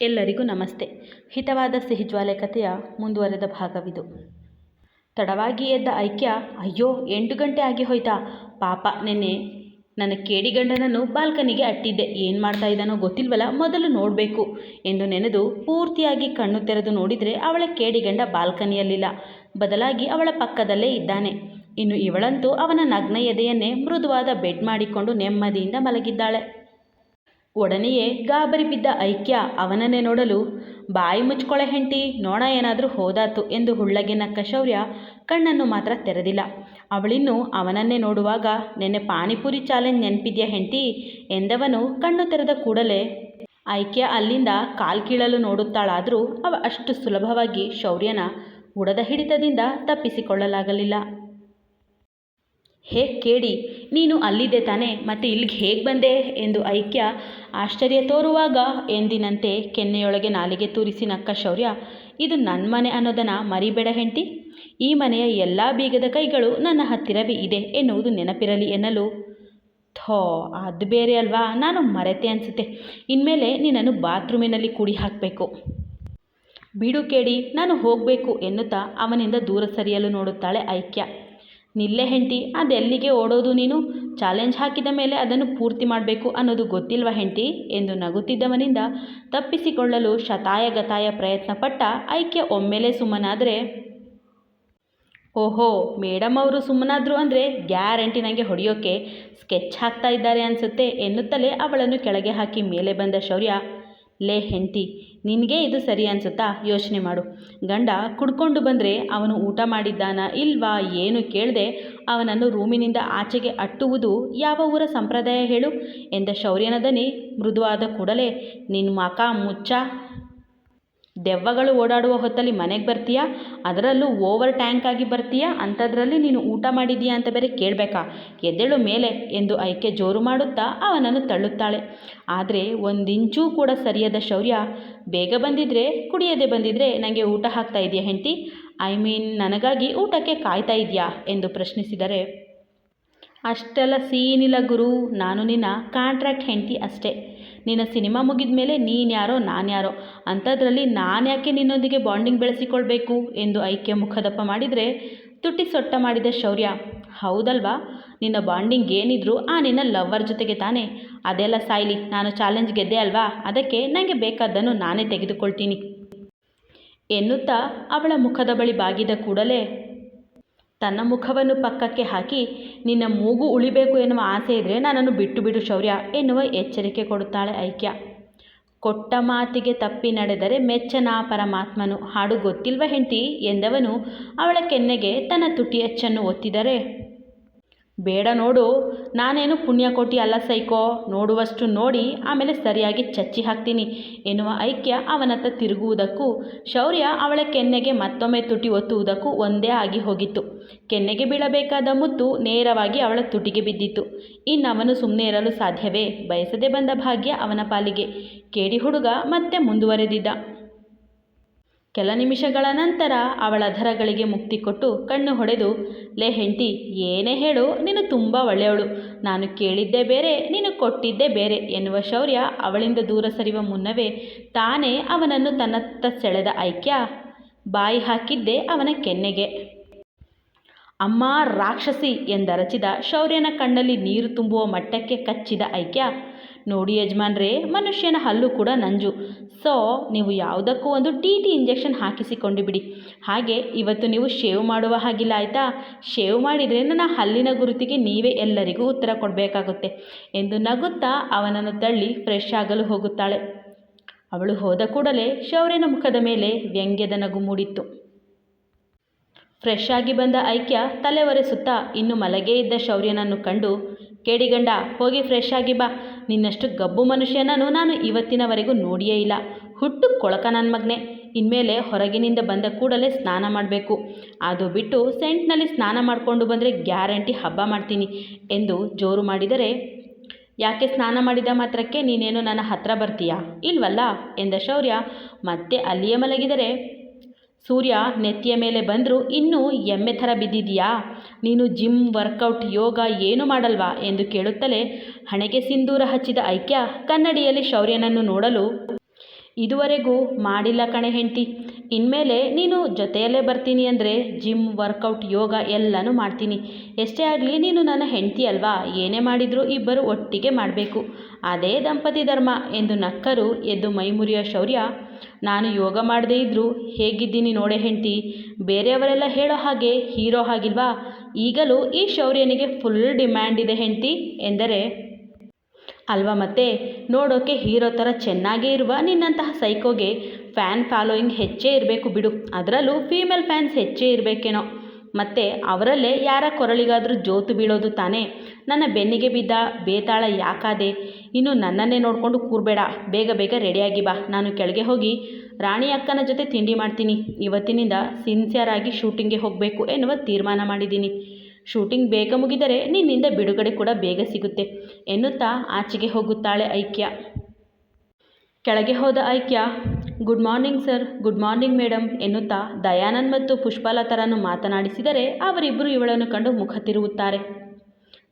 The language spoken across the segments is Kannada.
ಎಲ್ಲರಿಗೂ ನಮಸ್ತೆ. ಹಿತವಾದ ಸಿಹಿಜ್ವಾಲೆ ಕಥೆಯ ಮುಂದುವರೆದ ಭಾಗವಿದು. ತಡವಾಗಿ ಎದ್ದ ಐಕ್ಯ, ಅಯ್ಯೋ, ಎಂಟು ಗಂಟೆ ಆಗಿ ಹೋಯ್ತಾ. ಪಾಪ, ನೆನ್ನೆ ನನ್ನ ಕೇಡಿಗಂಡನನ್ನು ಬಾಲ್ಕನಿಗೆ ಅಟ್ಟಿದ್ದೆ. ಏನು ಮಾಡ್ತಾ ಇದ್ದಾನೋ ಗೊತ್ತಿಲ್ವಲ್ಲ ಮೊದಲು ನೋಡಬೇಕು ಎಂದು ನೆನೆದು ಪೂರ್ತಿಯಾಗಿ ಕಣ್ಣು ತೆರೆದು ನೋಡಿದರೆ ಅವಳ ಕೇಡಿಗಂಡ ಬಾಲ್ಕನಿಯಲ್ಲಿಲ್ಲ. ಬದಲಾಗಿ ಅವಳ ಪಕ್ಕದಲ್ಲೇ ಇದ್ದಾನೆ. ಇನ್ನು ಇವಳಂತೂ ಅವನ ನಗ್ನ ಎದೆಯನ್ನೇ ಮೃದುವಾದ ಬೆಡ್ ಮಾಡಿಕೊಂಡು ನೆಮ್ಮದಿಯಿಂದ ಮಲಗಿದ್ದಾಳೆ. ಒಡನೆಯೇ ಗಾಬರಿ ಬಿದ್ದ ಐಕ್ಯ ಅವನನ್ನೇ ನೋಡಲು, ಬಾಯಿ ಮುಚ್ಕೊಳೆ ಹೆಂಡತಿ ನೋಣ ಏನಾದರೂ ಹೋದಾತು ಎಂದು ಹುಳ್ಳಗೆ ನಕ್ಕ ಶೌರ್ಯ ಕಣ್ಣನ್ನು ಮಾತ್ರ ತೆರೆದಿಲ್ಲ. ಅವಳಿನ್ನು ಅವನನ್ನೇ ನೋಡುವಾಗ, ನೆನ್ನೆ ಪಾನಿಪುರಿ ಚಾಲೆಂಜ್ ನೆನಪಿದ್ಯಾ ಹೆಂಡತಿ? ಎಂದವನು ಕಣ್ಣು ತೆರೆದ ಕೂಡಲೇ, ಐಕ್ಯ ಅಲ್ಲಿಂದ ಕಾಲ್ ಕೀಳಲು ನೋಡುತ್ತಾಳಾದರೂ ಅವ ಅಷ್ಟು ಸುಲಭವಾಗಿ ಶೌರ್ಯನ ಉಡದ ಹಿಡಿತದಿಂದ ತಪ್ಪಿಸಿಕೊಳ್ಳಲಾಗಲಿಲ್ಲ. ಹೇ ಕೇಳಿ? ನೀನು ಅಲ್ಲಿದ್ದೆ ತಾನೆ, ಮತ್ತೆ ಇಲ್ಲಿಗೆ ಹೇಗೆ ಬಂದೆ? ಎಂದು ಐಕ್ಯ ಆಶ್ಚರ್ಯ ತೋರುವಾಗ ಎಂದಿನಂತೆ ಕೆನ್ನೆಯೊಳಗೆ ನಾಲಿಗೆ ತೂರಿಸಿ ನಕ್ಕ ಶೌರ್ಯ, ಇದು ನನ್ನ ಮನೆ ಅನ್ನೋದನ್ನು ಮರಿಬೇಡ ಹೆಂಡತಿ. ಈ ಮನೆಯ ಎಲ್ಲ ಬೀಗದ ಕೈಗಳು ನನ್ನ ಹತ್ತಿರವೇ ಇದೆ ಎನ್ನುವುದು ನೆನಪಿರಲಿ ಎನ್ನಲು. ಥೋ, ಅದು ಬೇರೆ ಅಲ್ವಾ? ನಾನು ಮರೆತೆ ಅನಿಸುತ್ತೆ. ಇನ್ಮೇಲೆ ನಿನ್ನನ್ನು ಬಾತ್ರೂಮಿನಲ್ಲಿ ಕುಡಿ ಹಾಕಬೇಕು. ಬಿಡು ಕೇಳಿ, ನಾನು ಹೋಗಬೇಕು ಎನ್ನುತ್ತಾ ಅವನಿಂದ ದೂರ ಸರಿಯಲು ನೋಡುತ್ತಾಳೆ ಐಕ್ಯ. ನಿಲ್ಲೆ ಹೆಂಡತಿ ಅದೆಲ್ಲಿಗೆ ಓಡೋದು ನೀನು? ಚಾಲೆಂಜ್ ಹಾಕಿದ ಮೇಲೆ ಅದನ್ನು ಪೂರ್ತಿ ಮಾಡಬೇಕು ಅನ್ನೋದು ಗೊತ್ತಿಲ್ವ ಹೆಂಡತಿ? ಎಂದು ನಗುತ್ತಿದ್ದವನಿಂದ ತಪ್ಪಿಸಿಕೊಳ್ಳಲು ಶತಾಯ ಗತಾಯ ಪ್ರಯತ್ನ ಪಟ್ಟ ಐಕ್ಯ ಒಮ್ಮೆಲೇ ಸುಮ್ಮನಾದರೆ ಓಹೋ ಮೇಡಮ್ ಅವರು ಸುಮ್ಮನಾದರು ಅಂದರೆ ಗ್ಯಾರಂಟಿ ನನಗೆ ಹೊಡೆಯೋಕ್ಕೆ ಸ್ಕೆಚ್ ಹಾಕ್ತಾ ಇದ್ದಾರೆ ಅನಿಸುತ್ತೆ ಎನ್ನುತ್ತಲೇ ಅವಳನ್ನು ಕೆಳಗೆ ಹಾಕಿ ಮೇಲೆ ಬಂದ ಶೌರ್ಯ ಲೇ ಹೆಂಡತಿ, ನಿನಗೆ ಇದು ಸರಿ ಅನಿಸುತ್ತಾ? ಯೋಚನೆ ಮಾಡು. ಗಂಡ ಕುಡ್ಕೊಂಡು ಬಂದರೆ ಅವನು ಊಟ ಮಾಡಿದ್ದಾನ ಇಲ್ವಾ ಏನು ಕೇಳದೆ ಅವನನ್ನು ರೂಮಿನಿಂದ ಆಚೆಗೆ ಅಟ್ಟುವುದು ಯಾವ ಊರ ಸಂಪ್ರದಾಯ ಹೇಳು? ಎಂದ ಶೌರ್ಯನ ದನಿ ಮೃದುವಾದ ಕೂಡಲೇ ನಿನ್ನ ಮಕ ಮುಚ್ಚ ದೆವ್ವಗಳು ಓಡಾಡುವ ಹೊತ್ತಲ್ಲಿ ಮನೆಗೆ ಬರ್ತೀಯಾ? ಅದರಲ್ಲೂ ಓವರ್ ಟ್ಯಾಂಕ್ ಆಗಿ ಬರ್ತೀಯಾ? ಅಂಥದ್ರಲ್ಲಿ ನೀನು ಊಟ ಮಾಡಿದೀಯಾ ಅಂತ ಬೇರೆ ಕೇಳಬೇಕಾ? ಎದ್ದೇಳು ಮೇಲೆ ಎಂದು ಐಕೆ ಜೋರು ಮಾಡುತ್ತಾ ಅವನನ್ನು ತಳ್ಳುತ್ತಾಳೆ. ಆದರೆ ಒಂದಿಂಚೂ ಕೂಡ ಸರಿಯಾದ ಶೌರ್ಯ ಬೇಗ ಬಂದಿದ್ರೆ, ಕುಡಿಯದೆ ಬಂದಿದ್ರೆ ನನಗೆ ಊಟ ಹಾಕ್ತಾ ಇದೆಯಾ ಹೆಂಡತಿ? ಐ ಮೀನ್ ನನಗಾಗಿ ಊಟಕ್ಕೆ ಕಾಯ್ತಾ ಇದೆಯಾ? ಎಂದು ಪ್ರಶ್ನಿಸಿದರೆ, ಅಷ್ಟೆಲ್ಲ ಸೀನಿಲ್ಲ ಗುರು, ನಾನು ನಿನ್ನ ಕಾಂಟ್ರಾಕ್ಟ್ ಹೆಂಡತಿ ಅಷ್ಟೇ. ನಿನ್ನ ಸಿನಿಮಾ ಮುಗಿದ ಮೇಲೆ ನೀನು ಯಾರೋ ನಾನು ಯಾರೋ ಅಂಥದ್ರಲ್ಲಿ ನಾನು ಯಾಕೆ ನಿನ್ನೊಂದಿಗೆ ಬಾಂಡಿಂಗ್ ಬೆಳೆಸಿಕೊಳ್ಬೇಕು ಎಂದು ಐಕ್ಯ ಮುಖದಪ್ಪ ಮಾಡಿದರೆ ತುಟ್ಟಿ ಸೊಟ್ಟ ಮಾಡಿದ ಶೌರ್ಯ. ಹೌದಲ್ವಾ? ನಿನ್ನ ಬಾಂಡಿಂಗ್ ಏನಿದ್ರು ಆ ನಿನ್ನ ಲವ್ವರ್ ಜೊತೆಗೆ ತಾನೇ. ಅದೆಲ್ಲ ಸಾಯ್ಲಿ, ನಾನು ಚಾಲೆಂಜ್ ಗೆದ್ದೆ ಅಲ್ವಾ? ಅದಕ್ಕೆ ನನಗೆ ಬೇಕಾದ್ದನ್ನು ನಾನೇ ತೆಗೆದುಕೊಳ್ತೀನಿ. ಎನ್ನುತ್ತಾ ಅವಳ ಮುಖದ ಬಳಿ ಬಾಗಿದ ಕೂಡಲೇ ತನ್ನ ಮುಖವನ್ನು ಪಕ್ಕಕ್ಕೆ ಹಾಕಿ, ನಿನ್ನ ಮೂಗು ಉಳಿಬೇಕು ಎನ್ನುವ ಆಸೆ ಇದ್ದರೆ ನನ್ನನ್ನು ಬಿಟ್ಟು ಬಿಡು ಶೌರ್ಯ ಎನ್ನುವ ಎಚ್ಚರಿಕೆ ಕೊಡುತ್ತಾಳೆ ಐಕ್ಯ. ಕೊಟ್ಟ ಮಾತಿಗೆ ತಪ್ಪಿ ನಡೆದರೆ ಮೆಚ್ಚನ ಪರಮಾತ್ಮನು. ಹಾಡು ಗೊತ್ತಿಲ್ವ ಹೆಂಡತಿ? ಎಂದವನು ಅವಳ ಕೆನ್ನೆಗೆ ತನ್ನ ತುಟಿಯಚ್ಚನ್ನು ಒತ್ತಿದರೆ ಬೇಡ ನೋಡು, ನಾನೇನು ಪುಣ್ಯಕೋಟಿ ಅಲ್ಲ ಸೈಕೋ, ನೋಡುವಷ್ಟು ನೋಡಿ ಆಮೇಲೆ ಸರಿಯಾಗಿ ಚಚ್ಚಿ ಹಾಕ್ತೀನಿ ಎನ್ನುವ ಐಕ್ಯ ಅವನತ್ತ ತಿರುಗುವುದಕ್ಕೂ, ಶೌರ್ಯ ಅವಳ ಕೆನ್ನೆಗೆ ಮತ್ತೊಮ್ಮೆ ತುಟಿ ಒತ್ತುವುದಕ್ಕೂ ಒಂದೇ ಆಗಿ ಹೋಗಿತ್ತು. ಕೆನ್ನೆಗೆ ಬೀಳಬೇಕಾದ ಮುತ್ತು ನೇರವಾಗಿ ಅವಳ ತುಟಿಗೆ ಬಿದ್ದಿತ್ತು. ಇನ್ನವನು ಸುಮ್ಮನೆ ಇರಲು ಸಾಧ್ಯವೇ? ಬಯಸದೆ ಬಂದ ಭಾಗ್ಯ ಅವನ ಪಾಲಿಗೆ. ಕೇಡಿ ಹುಡುಗ ಮತ್ತೆ ಮುಂದುವರೆದಿದ್ದ. ಕೆಲ ನಿಮಿಷಗಳ ನಂತರ ಅವಳ ಅಧರಗಳಿಗೆ ಮುಕ್ತಿ ಕೊಟ್ಟು ಕಣ್ಣು ಹೊಡೆದು, ಲೇ ಹೆಂಡತಿ, ಏನೇ ಹೇಳು, ನೀನು ತುಂಬ ಒಳ್ಳೆಯವಳು. ನಾನು ಕೇಳಿದ್ದೇ ಬೇರೆ, ನೀನು ಕೊಟ್ಟಿದ್ದೇ ಬೇರೆ, ಎನ್ನುವ ಶೌರ್ಯ ಅವಳಿಂದ ದೂರ ಸರಿಯುವ ಮುನ್ನವೇ ತಾನೇ ಅವನನ್ನು ತನ್ನತ್ತ ಸೆಳೆದ ಐಕ್ಯ ಬಾಯಿ ಹಾಕಿದ್ದೆ ಅವನ ಕೆನ್ನೆಗೆ. ಅಮ್ಮ, ರಾಕ್ಷಸಿ! ಎಂದರಚಿದ ಶೌರ್ಯನ ಕಣ್ಣಲ್ಲಿ ನೀರು ತುಂಬುವ ಮಟ್ಟಕ್ಕೆ ಕಚ್ಚಿದ ಐಕ್ಯ ನೋಡಿ ಯಜಮಾನ್ರೇ, ಮನುಷ್ಯನ ಹಲ್ಲು ಕೂಡ ನಂಜು. ಸೊ, ನೀವು ಯಾವುದಕ್ಕೂ ಒಂದು ಟಿ ಟಿ ಇಂಜೆಕ್ಷನ್ ಹಾಕಿಸಿಕೊಂಡು ಬಿಡಿ. ಹಾಗೆ ಇವತ್ತು ನೀವು ಶೇವ್ ಮಾಡುವ ಹಾಗಿಲ್ಲ ಆಯಿತಾ? ಶೇವ್ ಮಾಡಿದರೆ ನನ್ನ ಹಲ್ಲಿನ ಗುರುತಿಗೆ ನೀವೇ ಎಲ್ಲರಿಗೂ ಉತ್ತರ ಕೊಡಬೇಕಾಗುತ್ತೆ. ಎಂದು ನಗುತ್ತಾ ಅವನನ್ನು ತಳ್ಳಿ ಫ್ರೆಶ್ ಆಗಲು ಹೋಗುತ್ತಾಳೆ. ಅವಳು ಹೋದ ಕೂಡಲೇ ಶೌರ್ಯನ ಮುಖದ ಮೇಲೆ ವ್ಯಂಗ್ಯದ ನಗು ಮೂಡಿತ್ತು. ಫ್ರೆಶ್ ಆಗಿ ಬಂದ ಐಕ್ಯ ತಲೆ ಒರೆಸುತ್ತಾ ಇನ್ನು ಮಲಗೇ ಇದ್ದ ಶೌರ್ಯನನ್ನು ಕಂಡು ಕೇಡಿಗಂಡ ಹೋಗಿ ಫ್ರೆಶ್ ಆಗಿ ಬಾ. ನಿನ್ನಷ್ಟು ಗಬ್ಬು ಮನುಷ್ಯನನ್ನು ನಾನು ಇವತ್ತಿನವರೆಗೂ ನೋಡಿಯೇ ಇಲ್ಲ. ಹುಟ್ಟು ಕೊಳಕ ನನ್ನ ಮಗ್ನೆ. ಇನ್ಮೇಲೆ ಹೊರಗಿನಿಂದ ಬಂದ ಕೂಡಲೇ ಸ್ನಾನ ಮಾಡಬೇಕು. ಅದು ಬಿಟ್ಟು ಸೆಂಟ್ನಲ್ಲಿ ಸ್ನಾನ ಮಾಡಿಕೊಂಡು ಬಂದರೆ ಗ್ಯಾರಂಟಿ ಹಬ್ಬ ಮಾಡ್ತೀನಿ ಎಂದು ಜೋರು ಮಾಡಿದರೆ, ಯಾಕೆ ಸ್ನಾನ ಮಾಡಿದ ಮಾತ್ರಕ್ಕೆ ನೀನೇನು ನನ್ನ ಹತ್ರ ಬರ್ತೀಯಾ? ಇಲ್ವಲ್ಲ? ಎಂದ ಶೌರ್ಯ ಮತ್ತೆ ಅಲ್ಲಿಯೇ ಮಲಗಿದರೆ ಸೂರ್ಯ ನೆತ್ತಿಯ ಮೇಲೆ ಬಂದರೂ ಇನ್ನೂ ಎಮ್ಮೆ ಥರ ಬಿದ್ದಿದೆಯಾ? ನೀನು ಜಿಮ್, ವರ್ಕೌಟ್, ಯೋಗ ಏನು ಮಾಡಲ್ವಾ? ಎಂದು ಕೇಳುತ್ತಲೇ ಹಣೆಗೆ ಸಿಂಧೂರ ಹಚ್ಚಿದ ಐಕ್ಯ ಕನ್ನಡಿಯಲ್ಲಿ ಶೌರ್ಯನನ್ನು ನೋಡಲು, ಇದುವರೆಗೂ ಮಾಡಿಲ್ಲ ಕಣೆ ಹೆಂಡ್ತಿ. ಇನ್ಮೇಲೆ ನೀನು ಜೊತೆಯಲ್ಲೇ ಬರ್ತೀನಿ ಅಂದರೆ ಜಿಮ್, ವರ್ಕೌಟ್, ಯೋಗ ಎಲ್ಲನೂ ಮಾಡ್ತೀನಿ. ಎಷ್ಟೇ ಆಗಲಿ ನೀನು ನನ್ನ ಹೆಂಡತಿ ಅಲ್ವಾ? ಏನೇ ಮಾಡಿದರೂ ಇಬ್ಬರು ಒಟ್ಟಿಗೆ ಮಾಡಬೇಕು. ಅದೇ ದಂಪತಿ ಧರ್ಮ ಎಂದು ನಕ್ಕರು ಎದ್ದು ಮೈಮುರಿಯ ಶೌರ್ಯ ನಾನು ಯೋಗ ಮಾಡದೇ ಇದ್ದರೂ ಹೇಗಿದ್ದೀನಿ ನೋಡೆ ಹೆಂಡ್ತಿ. ಬೇರೆಯವರೆಲ್ಲ ಹೇಳೋ ಹಾಗೆ, ಹೀರೋ ಹಾಗಿಲ್ವಾ? ಈಗಲೂ ಈ ಶೌರ್ಯನಿಗೆ ಫುಲ್ ಡಿಮ್ಯಾಂಡ್ ಇದೆ ಹೆಂಡ್ತಿ, ಎಂದರೆ? ಅಲ್ವಾ ಮತ್ತೆ? ನೋಡೋಕೆ ಹೀರೋ ಥರ ಚೆನ್ನಾಗೇ ಇರುವ ನಿನ್ನಂತಹ ಸೈಕೋಗೆ ಫ್ಯಾನ್ ಫಾಲೋಯಿಂಗ್ ಹೆಚ್ಚೇ ಇರಬೇಕು ಬಿಡು. ಅದರಲ್ಲೂ ಫೀಮೇಲ್ ಫ್ಯಾನ್ಸ್ ಹೆಚ್ಚೇ ಇರಬೇಕೇನೋ. ಮತ್ತು ಅವರಲ್ಲೇ ಯಾರ ಕೊರಳಿಗಾದರೂ ಜೋತು ಬೀಳೋದು ತಾನೇ? ನನ್ನ ಬೆನ್ನಿಗೆ ಬಿದ್ದ ಬೇತಾಳ ಯಾಕಾದೆ? ಇನ್ನು ನನ್ನನ್ನೇ ನೋಡಿಕೊಂಡು ಕೂರಬೇಡ. ಬೇಗ ಬೇಗ ರೆಡಿಯಾಗಿ ಬಾ. ನಾನು ಕೆಳಗೆ ಹೋಗಿ ರಾಣಿ ಅಕ್ಕನ ಜೊತೆ ತಿಂಡಿ ಮಾಡ್ತೀನಿ. ಇವತ್ತಿನಿಂದ ಸಿನ್ಸಿಯರ್ ಆಗಿ ಶೂಟಿಂಗ್ಗೆ ಹೋಗಬೇಕು ಎನ್ನುವ ತೀರ್ಮಾನ ಮಾಡಿದ್ದೀನಿ. ಶೂಟಿಂಗ್ ಬೇಗ ಮುಗಿದರೆ ನಿನ್ನಿಂದ ಬಿಡುಗಡೆ ಕೂಡ ಬೇಗ ಸಿಗುತ್ತೆ ಎನ್ನುತ್ತಾ ಆಚೆಗೆ ಹೋಗುತ್ತಾಳೆ ಐಕ್ಯ. ಕೆಳಗೆ ಹೋದ Aikya, good morning sir, good morning madam ಎನ್ನುತ್ತಾ ದಯಾನಂದ್ ಮತ್ತು ಪುಷ್ಪಲತರನ್ನು ಮಾತನಾಡಿಸಿದರೆ ಅವರಿಬ್ಬರು ಇವಳನ್ನು ಕಂಡು ಮುಖ ತಿರುವುತ್ತಾರೆ.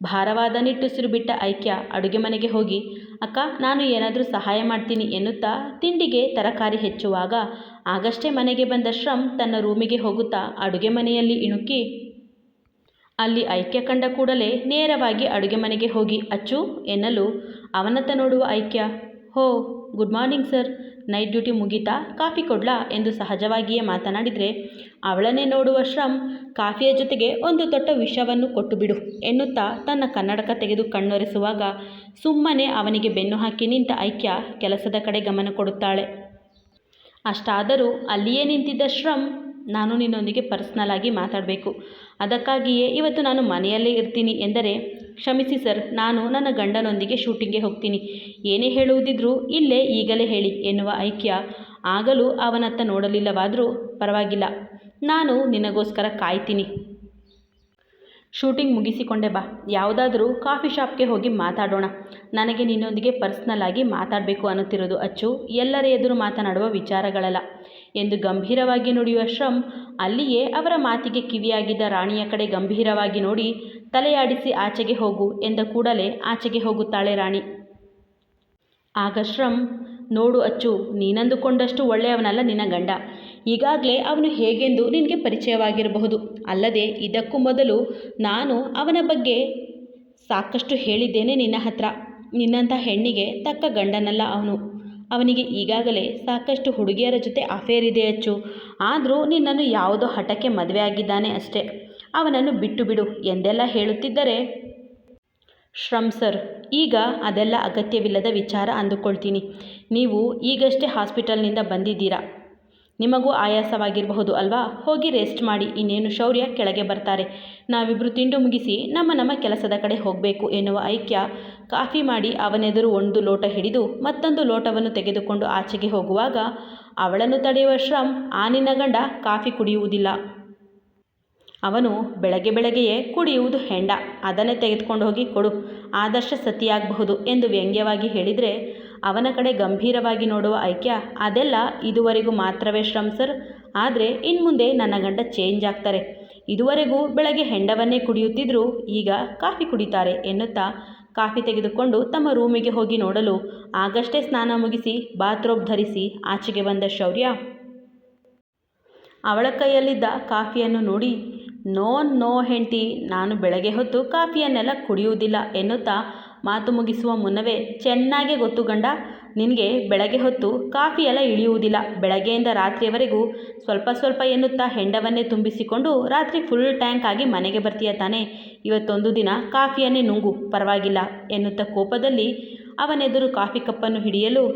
ಭಾರವಾದ ನಿಟ್ಟುಸಿರು ಬಿಟ್ಟ ಐಕ್ಯ ಅಡುಗೆ ಮನೆಗೆ ಹೋಗಿ, ಅಕ್ಕ, ನಾನು ಏನಾದರೂ ಸಹಾಯ ಮಾಡ್ತೀನಿ ಎನ್ನುತ್ತಾ ತಿಂಡಿಗೆ ತರಕಾರಿ ಹೆಚ್ಚುವಾಗ, ಆಗಷ್ಟೇ ಮನೆಗೆ ಬಂದ ಶ್ರಮ್ ತನ್ನ ರೂಮಿಗೆ ಹೋಗುತ್ತಾ ಅಡುಗೆ ಮನೆಯಲ್ಲಿ ಇಣುಕಿ, ಅಲ್ಲಿ ಐಕ್ಯ ಕಂಡ ಕೂಡಲೇ ನೇರವಾಗಿ ಅಡುಗೆ ಮನೆಗೆ ಹೋಗಿ, ಅಚ್ಚು ಎನ್ನಲು ಅವನತ್ತ ನೋಡುವ ಐಕ್ಯ ಹೋ, good morning sir. Night duty ಮುಗೀತಾ? ಕಾಫಿ ಕೊಡ್ಲಾ? ಎಂದು ಸಹಜವಾಗಿಯೇ ಮಾತನಾಡಿದರೆ, ಅವಳನ್ನೇ ನೋಡುವ ಶ್ರಮ್ ಕಾಫಿಯ ಜೊತೆಗೆ ಒಂದು ದೊಡ್ಡ ವಿಷವನ್ನು ಕೊಟ್ಟು ಬಿಡು ಎನ್ನುತ್ತಾ ತನ್ನ ಕನ್ನಡಕ ತೆಗೆದು ಕಣ್ಣೊರೆಸುವಾಗ ಸುಮ್ಮನೆ ಅವನಿಗೆ ಬೆನ್ನು ಹಾಕಿ ನಿಂತ ಐಕ್ಯ ಕೆಲಸದ ಕಡೆ ಗಮನ ಕೊಡುತ್ತಾಳೆ. ಅಷ್ಟಾದರೂ ಅಲ್ಲಿಯೇ ನಿಂತಿದ್ದ ಶ್ರಮ್ ನಾನು ನಿನ್ನೊಂದಿಗೆ ಪರ್ಸ್ನಲ್ ಆಗಿ ಮಾತಾಡಬೇಕು. ಅದಕ್ಕಾಗಿಯೇ ಇವತ್ತು ನಾನು ಮನೆಯಲ್ಲೇ ಇರ್ತೀನಿ ಎಂದರೆ ಕ್ಷಮಿಸಿ ಸರ್, ನಾನು ನನ್ನ ಗಂಡನೊಂದಿಗೆ ಶೂಟಿಂಗ್ಗೆ ಹೋಗ್ತೀನಿ. ಏನೇ ಹೇಳುವುದಿದ್ರೂ ಇಲ್ಲೇ ಈಗಲೇ ಹೇಳಿ ಎನ್ನುವ ಐಕ್ಯ. ಆಗಲೂ ಅವನತ್ತ ನೋಡಲಿಲ್ಲವಾದರೂ ಪರವಾಗಿಲ್ಲ. ನಾನು ನಿನಗೋಸ್ಕರ ಕಾಯ್ತೀನಿ. ಶೂಟಿಂಗ್ ಮುಗಿಸಿಕೊಂಡೆ ಬಾ. ಯಾವುದಾದರೂ ಕಾಫಿ ಶಾಪ್ಗೆ ಹೋಗಿ ಮಾತಾಡೋಣ. ನನಗೆ ನಿನ್ನೊಂದಿಗೆ ಪರ್ಸ್ನಲ್ ಆಗಿ ಮಾತಾಡಬೇಕು ಅನ್ನುತ್ತಿರೋದು ಅಚ್ಚು. ಎಲ್ಲರ ಎದುರು ಮಾತನಾಡುವ ವಿಚಾರಗಳಲ್ಲ. ಎಂದು ಗಂಭೀರವಾಗಿ ನುಡಿಯುವ ಶ್ರಮ್ ಅಲ್ಲಿಯೇ ಅವರ ಮಾತಿಗೆ ಕಿವಿಯಾಗಿದ್ದ ರಾಣಿಯ ಕಡೆ ಗಂಭೀರವಾಗಿ ನೋಡಿ ತಲೆಯಾಡಿಸಿ ಆಚೆಗೆ ಹೋಗು ಎಂದ ಕೂಡಲೇ ಆಚೆಗೆ ಹೋಗುತ್ತಾಳೆ ರಾಣಿ. ಆಗ ಶ್ರಮ್, ನೋಡು ಅಚ್ಚು, ನೀನಂದುಕೊಂಡಷ್ಟು ಒಳ್ಳೆಯವನಲ್ಲ ನಿನ್ನ ಗಂಡ. ಈಗಾಗಲೇ ಅವನು ಹೇಗೆಂದು ನಿನಗೆ ಪರಿಚಯವಾಗಿರಬಹುದು. ಅಲ್ಲದೆ ಇದಕ್ಕೂ ಮೊದಲು ನಾನು ಅವನ ಬಗ್ಗೆ ಸಾಕಷ್ಟು ಹೇಳಿದ್ದೇನೆ ನಿನ್ನ ಹತ್ರ. ನಿನ್ನಂಥ ಹೆಣ್ಣಿಗೆ ತಕ್ಕ ಗಂಡನಲ್ಲ ಅವನು. ಅವನಿಗೆ ಈಗಾಗಲೇ ಸಾಕಷ್ಟು ಹುಡುಗಿಯರ ಜೊತೆ ಅಫೇರ್ ಇದೆ ಅಚ್ಚು. ಆದರೂ ನಿನ್ನನ್ನು ಯಾವುದೋ ಹಠಕ್ಕೆ ಮದುವೆ ಆಗಿದ್ದಾನೆ ಅಷ್ಟೇ. ಅವನನ್ನು ಬಿಟ್ಟು ಬಿಡು ಎಂದೆಲ್ಲ ಹೇಳುತ್ತಿದ್ದರೆ? ಶ್ರಮ್ ಸರ್, ಈಗ ಅದೆಲ್ಲ ಅಗತ್ಯವಿಲ್ಲದ ವಿಚಾರ ಅಂದುಕೊಳ್ತೀನಿ. ನೀವು ಈಗಷ್ಟೇ ಹಾಸ್ಪಿಟಲ್ನಿಂದ ಬಂದಿದ್ದೀರಾ? ನಿಮಗೂ ಆಯಾಸವಾಗಿರಬಹುದು ಅಲ್ವಾ? ಹೋಗಿ ರೆಸ್ಟ್ ಮಾಡಿ, ಇನ್ನೇನು ಶೌರ್ಯ ಕೆಳಗೆ ಬರ್ತಾರೆ. ನಾವಿಬ್ಬರು ತಿಂಡು ಮುಗಿಸಿ ನಮ್ಮ ನಮ್ಮ ಕೆಲಸದ ಕಡೆ ಹೋಗಬೇಕು ಎನ್ನುವ ಐಕ್ಯ ಕಾಫಿ ಮಾಡಿ ಅವನೆದುರು ಒಂದು ಲೋಟ ಹಿಡಿದು ಮತ್ತೊಂದು ಲೋಟವನ್ನು ತೆಗೆದುಕೊಂಡು ಆಚೆಗೆ ಹೋಗುವಾಗ, ಅವಳನ್ನು ತಡೆಯುವ ಶ್ರಮ್ ಆನಿನ ಗಂಡ ಕಾಫಿ ಕುಡಿಯುವುದಿಲ್ಲ. ಅವನು ಬೆಳಗ್ಗೆ ಬೆಳಗ್ಗೆಯೇ ಕುಡಿಯುವುದು ಹೆಂಡ, ಅದನ್ನೇ ತೆಗೆದುಕೊಂಡು ಹೋಗಿ ಕೊಡು, ಆದರ್ಶ ಸತಿಯಾಗಬಹುದು ಎಂದು ವ್ಯಂಗ್ಯವಾಗಿ ಹೇಳಿದರೆ ಅವನ ಕಡೆ ಗಂಭೀರವಾಗಿ ನೋಡುವ ಐಕ್ಯ, ಅದೆಲ್ಲ ಇದುವರೆಗೂ ಮಾತ್ರವೇ ಶ್ರಮ್ ಸರ್, ಆದರೆ ಇನ್ಮುಂದೆ ನನ್ನ ಗಂಡ ಚೇಂಜ್ ಆಗ್ತಾರೆ. ಇದುವರೆಗೂ ಬೆಳಗ್ಗೆ ಹೆಂಡವನ್ನೇ ಕುಡಿಯುತ್ತಿದ್ದರೂ ಈಗ ಕಾಫಿ ಕುಡಿತಾರೆ ಎನ್ನುತ್ತಾ ಕಾಫಿ ತೆಗೆದುಕೊಂಡು ತಮ್ಮ ರೂಮಿಗೆ ಹೋಗಿ ನೋಡಲು ಆಗಷ್ಟೇ ಸ್ನಾನ ಮುಗಿಸಿ ಬಾತ್ರೂಬ್ ಧರಿಸಿ ಆಚೆಗೆ ಬಂದ ಶೌರ್ಯ. ಅವಳ ಕೈಯಲ್ಲಿದ್ದ ಕಾಫಿಯನ್ನು ನೋಡಿ ನೋ ನೋ ಹೆಂಡತಿ, ನಾನು ಬೆಳಗ್ಗೆ ಹೊತ್ತು ಕಾಫಿಯನ್ನೆಲ್ಲ ಕುಡಿಯುವುದಿಲ್ಲ ಎನ್ನುತ್ತಾ ಮಾತು ಮುಗಿಸುವ ಮುನ್ನವೇ ಚೆನ್ನಾಗೇ ಗೊತ್ತು ಗಂಡ, ನಿನಗೆ ಬೆಳಗ್ಗೆ ಹೊತ್ತು ಕಾಫಿ ಎಲ್ಲ ಇಳಿಯುವುದಿಲ್ಲ. ಬೆಳಗ್ಗೆಯಿಂದ ರಾತ್ರಿಯವರೆಗೂ ಸ್ವಲ್ಪ ಸ್ವಲ್ಪ ಎನ್ನುತ್ತಾ ಹೆಂಡವನ್ನೇ ತುಂಬಿಸಿಕೊಂಡು ರಾತ್ರಿ ಫುಲ್ ಟ್ಯಾಂಕ್ ಆಗಿ ಮನೆಗೆ ಬರ್ತೀಯ ತಾನೆ? ಇವತ್ತೊಂದು ದಿನ ಕಾಫಿಯನ್ನೇ ನುಂಗು, ಪರವಾಗಿಲ್ಲ ಎನ್ನುತ್ತಾ ಕೋಪದಲ್ಲಿ ಅವನೆದುರು ಕಾಫಿ ಕಪ್ಪನ್ನು ಹಿಡಿಯಲು,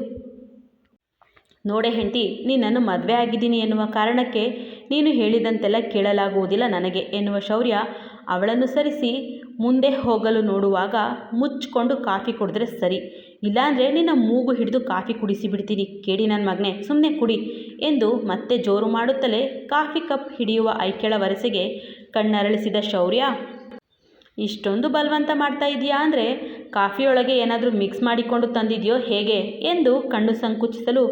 ನೋಡೆ ಹೆಂಡತಿ ನೀನನ್ನು ಮದುವೆ ಆಗಿದ್ದೀನಿ ಎನ್ನುವ ಕಾರಣಕ್ಕೆ ನೀನು ಹೇಳಿದಂತೆಲ್ಲ ಕೇಳಲಾಗುವುದಿಲ್ಲ ನನಗೆ ಎನ್ನುವ ಶೌರ್ಯ ಅವಳನ್ನು ಸರಿಸಿ ಮುಂದೆ ಹೋಗಲು ನೋಡುವಾಗ ಮುಚ್ಚಿಕೊಂಡು ಕಾಫಿ ಕುಡಿದ್ರೆ ಸರಿ. ಇಲ್ಲಾಂದರೆ ನಿನ್ನ ಮೂಗು ಹಿಡಿದು ಕಾಫಿ ಕುಡಿಸಿಬಿಡ್ತೀನಿ. ಕೇಳಿ ನನ್ನ ಮಗನೇ ಸುಮ್ಮನೆ ಕುಡಿ ಎಂದು ಮತ್ತೆ ಜೋರು ಮಾಡುತ್ತಲೇ ಕಾಫಿ ಕಪ್ ಹಿಡಿಯುವ ಐಕ್ಯಳ ವರಸೆಗೆ ಕಣ್ಣರಳಿಸಿದ ಶೌರ್ಯ, ಇಷ್ಟೊಂದು ಬಲವಂತ ಮಾಡ್ತಾ ಇದೆಯಾ ಅಂದರೆ ಕಾಫಿಯೊಳಗೆ ಏನಾದರೂ ಮಿಕ್ಸ್ ಮಾಡಿಕೊಂಡು ತಂದಿದೆಯೋ ಹೇಗೆ ಎಂದು ಕಣ್ಣು ಸಂಕುಚಿಸಲು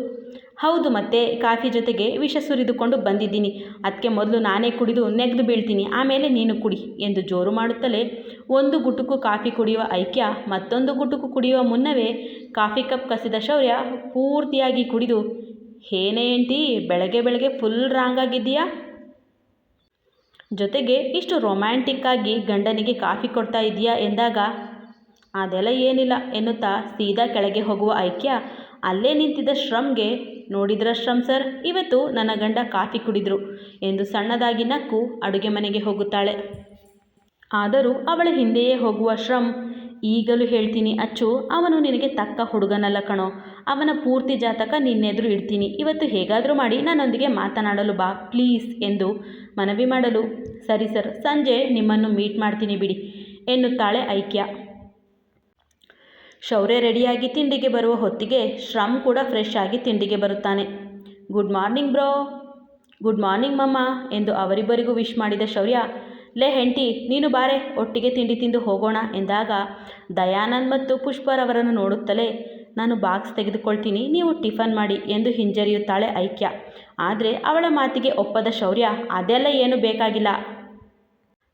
ಹೌದು ಮತ್ತೆ ಕಾಫಿ ಜೊತೆಗೆ ವಿಷ ಸುರಿದುಕೊಂಡು ಬಂದಿದ್ದೀನಿ. ಅದಕ್ಕೆ ಮೊದಲು ನಾನೇ ಕುಡಿದು ನೆಗೆದು ಬೀಳ್ತೀನಿ. ಆಮೇಲೆ ನೀನು ಕುಡಿ ಎಂದು ಜೋರು ಮಾಡುತ್ತಲೇ ಒಂದು ಗುಟುಕು ಕಾಫಿ ಕುಡಿಯುವ ಐಕ್ಯ ಮತ್ತೊಂದು ಗುಟುಕು ಕುಡಿಯುವ ಮುನ್ನವೇ ಕಾಫಿ ಕಪ್ ಕಸಿದ ಶೌರ್ಯ ಪೂರ್ತಿಯಾಗಿ ಕುಡಿದು ಏನೇ ಬೆಳಗ್ಗೆ ಬೆಳಗ್ಗೆ ಫುಲ್ ರಾಂಗ್ ಆಗಿದ್ದೀಯಾ? ಜೊತೆಗೆ, ಇಷ್ಟು ರೊಮ್ಯಾಂಟಿಕ್ಕಾಗಿ ಗಂಡನಿಗೆ ಕಾಫಿ ಕೊಡ್ತಾ ಇದೆಯಾ ಎಂದಾಗ, ಅದೆಲ್ಲ ಏನಿಲ್ಲ, ಎನ್ನುತ್ತಾ ಸೀದಾ ಕೆಳಗೆ ಹೋಗುವ ಐಕ್ಯ ಅಲ್ಲೇ ನಿಂತಿದ್ದ ಶ್ರಮ್ಗೆ ನೋಡಿದ್ರ ಶ್ರಮ್ ಸರ್, ಇವತ್ತು ನನ್ನ ಗಂಡ ಕಾಫಿ ಕುಡಿದ್ರು ಎಂದು ಸಣ್ಣದಾಗಿ ನಕ್ಕು ಅಡುಗೆ ಮನೆಗೆ ಹೋಗುತ್ತಾಳೆ. ಆದರೂ ಅವಳ ಹಿಂದೆಯೇ ಹೋಗುವ ಶ್ರಮ್. ಈಗಲೂ ಹೇಳ್ತೀನಿ, ಅಚ್ಚು, ಅವನು ನಿನಗೆ ತಕ್ಕ ಹುಡುಗನಲ್ಲ ಕಣೋ. ಅವನ ಪೂರ್ತಿ ಜಾತಕ ನಿನ್ನೆದುರು ಇಡ್ತೀನಿ. ಇವತ್ತು ಹೇಗಾದರೂ ಮಾಡಿ ನನ್ನೊಂದಿಗೆ ಮಾತನಾಡಲು ಬಾ, ಪ್ಲೀಸ್ ಎಂದು ಮನವಿ ಮಾಡಲು. ಸರಿ ಸರ್, ಸಂಜೆ ನಿಮ್ಮನ್ನು ಮೀಟ್ ಮಾಡ್ತೀನಿ ಬಿಡಿ, ಎನ್ನುತ್ತಾಳೆ ಐಕ್ಯ. ಶೌರ್ಯ ರೆಡಿಯಾಗಿ ತಿಂಡಿಗೆ ಬರುವ ಹೊತ್ತಿಗೆ ಶ್ರಮ್ ಕೂಡ ಫ್ರೆಶ್ ಆಗಿ ತಿಂಡಿಗೆ ಬರುತ್ತಾನೆ. Good morning bro good morning mumma ಎಂದು ಅವರಿಬ್ಬರಿಗೂ ವಿಶ್ ಮಾಡಿದ ಶೌರ್ಯ, ಲೇ ಹೆಂಟಿ ನೀನು ಬಾರೆ, ಒಟ್ಟಿಗೆ ತಿಂಡಿ ತಿಂದು ಹೋಗೋಣ ಎಂದಾಗ ದಯಾನಂದ್ ಮತ್ತು ಪುಷ್ಪರವರನ್ನು ನೋಡುತ್ತಲೇ, ನಾನು ಬಾಕ್ಸ್ ತೆಗೆದುಕೊಳ್ತೀನಿ, ನೀವು ಟಿಫನ್ ಮಾಡಿ ಎಂದು ಹಿಂಜರಿಯುತ್ತಾಳೆ ಐಕ್ಯ. ಆದರೆ ಅವಳ ಮಾತಿಗೆ ಒಪ್ಪದ ಶೌರ್ಯ, ಅದೆಲ್ಲ ಏನು ಬೇಕಾಗಿಲ್ಲ.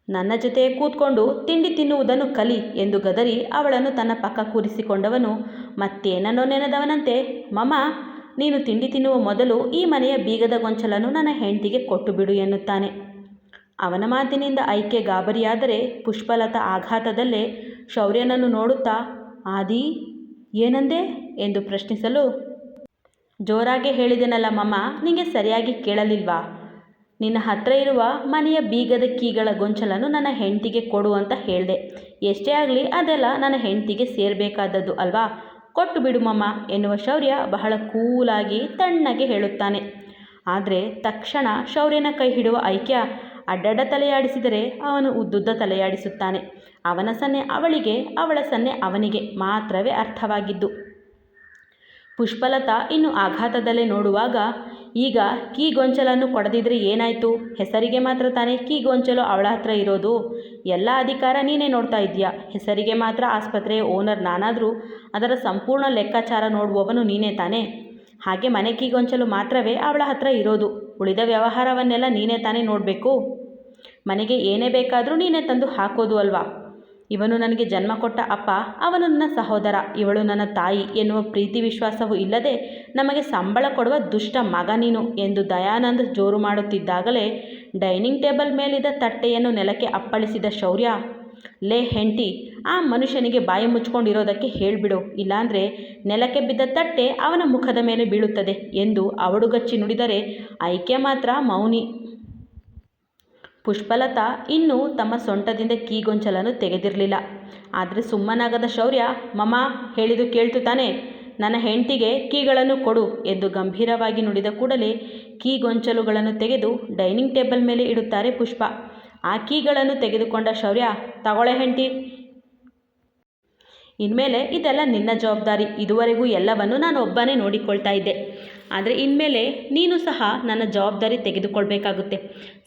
ನನ್ನ ಜೊತೆ ಕೂತ್ಕೊಂಡು ತಿಂಡಿ ತಿನ್ನುವುದನ್ನು ಕಲಿ ಎಂದು ಗದರಿ ಅವಳನ್ನು ತನ್ನ ಪಕ್ಕ ಕೂರಿಸಿಕೊಂಡವನು, ಮತ್ತೇನನ್ನೋ ನೆನೆದವನಂತೆ. ಮಮ್ಮ ನೀನು ತಿಂಡಿ ತಿನ್ನುವ ಮೊದಲು ಈ ಮನೆಯ ಬೀಗದ ಗೊಂಚಲನ್ನು ನನ್ನ ಹೆಂಡತಿಗೆ ಕೊಟ್ಟು ಬಿಡು ಎನ್ನುತ್ತಾನೆ. ಅವನ ಮಾತಿನಿಂದ ಐಕೆ ಗಾಬರಿಯಾದರೆ ಪುಷ್ಪಲತಾ ಆಘಾತದಲ್ಲೇ ಶೌರ್ಯನನ್ನು ನೋಡುತ್ತಾ, ಆದಿ, ಏನಂದೆ? ಎಂದು ಪ್ರಶ್ನಿಸಲು, ಜೋರಾಗೆ ಹೇಳಿದೆನಲ್ಲ ಮಮ್ಮ ನಿಂಗೆ ಸರಿಯಾಗಿ ಕೇಳಲಿಲ್ವಾ? ನಿನ್ನ ಹತ್ತಿರ ಇರುವ ಮನೆಯ ಬೀಗದ ಕೀಗಳ ಗೊಂಚಲನ್ನು ನನ್ನ ಹೆಂಡತಿಗೆ ಕೊಡು ಅಂತ ಹೇಳಿದೆ. ಎಷ್ಟೇ ಆಗಲಿ ಅದೆಲ್ಲ ನನ್ನ ಹೆಂಡತಿಗೆ ಸೇರಬೇಕಾದದ್ದು ಅಲ್ವಾ? ಕೊಟ್ಟು ಬಿಡು ಮಮ್ಮ ಎನ್ನುವ ಶೌರ್ಯ ಬಹಳ ಕೂಲಾಗಿ ತಣ್ಣಗೆ ಹೇಳುತ್ತಾನೆ. ಆದರೆ ತಕ್ಷಣ ಶೌರ್ಯನ ಕೈ ಹಿಡುವ ಐಕ್ಯ ಅಡ್ಡಡ್ಡ ತಲೆಯಾಡಿಸಿದರೆ ಅವನು ಉದ್ದುದ್ದ ತಲೆಯಾಡಿಸುತ್ತಾನೆ. ಅವನ ಸನ್ನೆ ಅವಳಿಗೆ, ಅವಳ ಸನ್ನೆ ಅವನಿಗೆ ಮಾತ್ರವೇ ಅರ್ಥವಾಗಿದ್ದು. ಪುಷ್ಪಲತಾ ಇನ್ನು ಆಘಾತದಲ್ಲೇ ನೋಡುವಾಗ, ಈಗ ಕೀ ಗೊಂಚಲನ್ನು ಕೊಡದಿದ್ರೆ ಏನಾಯಿತು? ಹೆಸರಿಗೆ ಮಾತ್ರ ತಾನೇ ಕೀ ಗೊಂಚಲು ಅವಳ ಹತ್ರ ಇರೋದು? ಎಲ್ಲ ಅಧಿಕಾರ ನೀನೇ ನೋಡ್ತಾ ಇದೆಯಾ ಹೆಸರಿಗೆ ಮಾತ್ರ ಆಸ್ಪತ್ರೆಯ ಓನರ್ ನಾನಾದರೂ ಅದರ ಸಂಪೂರ್ಣ ಲೆಕ್ಕಾಚಾರ ನೋಡುವವನು ನೀನೇ ತಾನೇ? ಹಾಗೆ ಮನೆ ಕೀ ಗೊಂಚಲು ಮಾತ್ರವೇ ಅವಳ ಹತ್ರ ಇರೋದು. ಉಳಿದ ವ್ಯವಹಾರವನ್ನೆಲ್ಲ ನೀನೇ ತಾನೇ ನೋಡಬೇಕು? ಮನೆಗೆ ಏನೇ ಬೇಕಾದರೂ ನೀನೇ ತಂದು ಹಾಕೋದು ಅಲ್ವಾ? ಇವನು ನನಗೆ ಜನ್ಮ ಕೊಟ್ಟ ಅಪ್ಪ, ಅವನು ನನ್ನ ಸಹೋದರ. ಇವಳು ನನ್ನ ತಾಯಿ ಎನ್ನುವ ಪ್ರೀತಿ ವಿಶ್ವಾಸವೂ ಇಲ್ಲದೆ ನಮಗೆ ಸಂಬಳ ಕೊಡುವ ದುಷ್ಟ ಮಗ ನೀನು ಎಂದು ದಯಾನಂದ್ ಜೋರು ಮಾಡುತ್ತಿದ್ದಾಗಲೇ ಡೈನಿಂಗ್ ಟೇಬಲ್ ಮೇಲಿದ್ದ ತಟ್ಟೆಯನ್ನು ನೆಲಕ್ಕೆ ಅಪ್ಪಳಿಸಿದ ಶೌರ್ಯ, ಲೇ ಹೆಂಟಿ ಆ ಮನುಷ್ಯನಿಗೆ ಬಾಯಿ ಮುಚ್ಕೊಂಡಿರೋದಕ್ಕೆ ಹೇಳಿಬಿಡು, ಇಲ್ಲಾಂದರೆ ನೆಲಕ್ಕೆ ಬಿದ್ದ ತಟ್ಟೆ ಅವನ ಮುಖದ ಮೇಲೆ ಬೀಳುತ್ತದೆ ಎಂದು ಅವಡುಗಚ್ಚಿ ನುಡಿದರೆ ಆಯ್ಕೆ ಮಾತ್ರ ಮೌನಿ. ಪುಷ್ಪಲತಾ ಇನ್ನೂ ತಮ್ಮ ಸೊಂಟದಿಂದ ಕೀಗೊಂಚಲನ್ನು ತೆಗೆದಿರಲಿಲ್ಲ. ಆದರೆ ಸುಮ್ಮನಾಗದ ಶೌರ್ಯ, ಮಮ ಹೇಳಿದು ಕೇಳ್ತು ತಾನೆ. ನನ್ನ ಹೆಂಡತಿಗೆ ಕೀಗಳನ್ನು ಕೊಡು ಎಂದು ಗಂಭೀರವಾಗಿ ನುಡಿದ ಕೂಡಲೇ ಕೀಗೊಂಚಲುಗಳನ್ನು ತೆಗೆದು ಡೈನಿಂಗ್ ಟೇಬಲ್ ಮೇಲೆ ಇಡುತ್ತಾರೆ ಪುಷ್ಪ. ಆ ಕೀಗಳನ್ನು ತೆಗೆದುಕೊಂಡ ಶೌರ್ಯ ತಗೊಳೆ ಹೆಂಡತಿ. ಇನ್ಮೇಲೆ ಇದೆಲ್ಲ ನಿನ್ನ ಜವಾಬ್ದಾರಿ. ಇದುವರೆಗೂ ಎಲ್ಲವನ್ನು ನಾನು ಒಬ್ಬನೇ ನೋಡಿಕೊಳ್ತಾ ಇದ್ದೆ. ಆದರೆ ಇನ್ಮೇಲೆ ನೀನು ಸಹ ನನ್ನ ಜವಾಬ್ದಾರಿ ತೆಗೆದುಕೊಳ್ಬೇಕಾಗುತ್ತೆ.